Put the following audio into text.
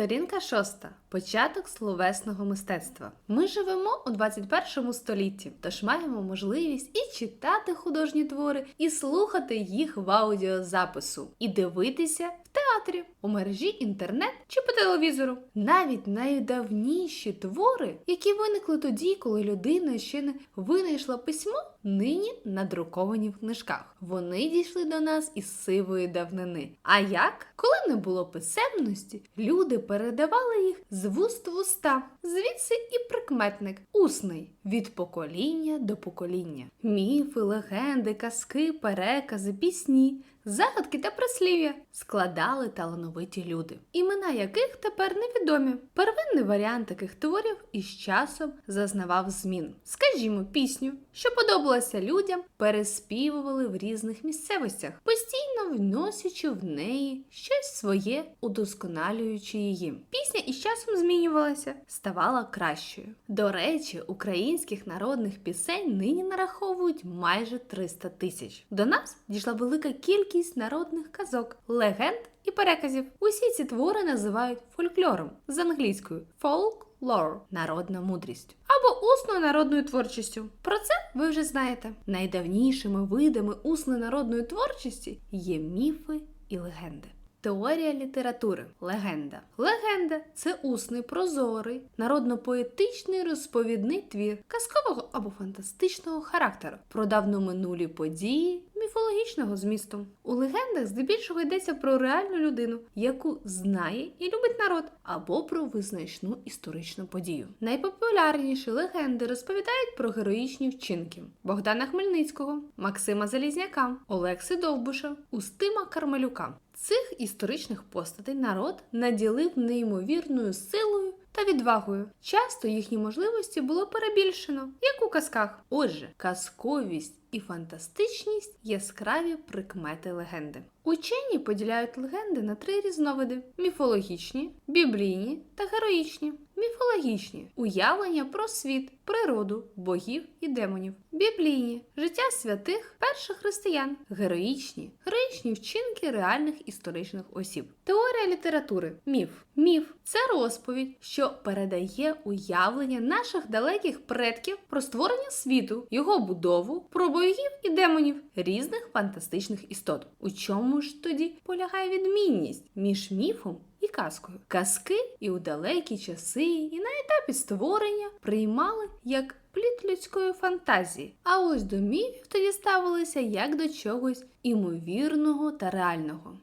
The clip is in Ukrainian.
Сторінка шоста. Початок словесного мистецтва. Ми живемо у 21 столітті, тож маємо можливість і читати художні твори, і слухати їх в аудіозапису, і дивитися в театрі, у мережі інтернет чи по телевізору. Навіть найдавніші твори, які виникли тоді, коли людина ще не винайшла письмо, нині надруковані в книжках. Вони дійшли до нас із сивої давнини. А як? Коли не було писемності, люди передавали їх з вуст в уста. Звідси і прикметник усний від покоління до покоління. Міфи, легенди, казки, перекази, пісні. Загадки та прислів'я складали талановиті люди, імена яких тепер невідомі. Первинний варіант таких творів із часом зазнавав змін. Скажімо, пісню, що подобалася людям, переспівували в різних місцевостях, постійно вносячи в неї щось своє, удосконалюючи її. Пісня із часом змінювалася, ставала кращою. До речі, українських народних пісень нині нараховують майже 300 тисяч. До нас дійшла велика кількість народних казок, легенд і переказів. Усі ці твори називають фольклором з англійською folklore – народна мудрість або усною народною творчістю. Про це ви вже знаєте. Найдавнішими видами усної народної творчості є міфи і легенди. Теорія літератури легенда. Легенда це усний прозорий, народно-поетичний розповідний твір казкового або фантастичного характеру про давноминулі події міфологічного змісту. У легендах здебільшого йдеться про реальну людину, яку знає і любить народ, або про визначну історичну подію. Найпопулярніші легенди розповідають про героїчні вчинки Богдана Хмельницького, Максима Залізняка, Олекси Довбуша, Устима Кармелюка. Цих історичних постатей народ наділив неймовірною силою та відвагою. Часто їхні можливості було перебільшено, як у казках. Отже, казковість і фантастичність яскраві прикмети легенди. Учені поділяють легенди на три різновиди: міфологічні, біблійні та героїчні. Міфологічні уявлення про світ, природу, богів і демонів. Біблійні життя святих перших християн, героїчні, героїчні вчинки реальних історичних осіб. Теорія літератури. Міф. Міф це розповідь, що передає уявлення наших далеких предків про створення світу, його будову, про богів і демонів, різних фантастичних істот. У чому ж тоді полягає відмінність між міфом і казкою. Казки і у далекі часи, і на етапі створення приймали як плід людської фантазії. А ось до міфів тоді ставилися як до чогось імовірного та реального.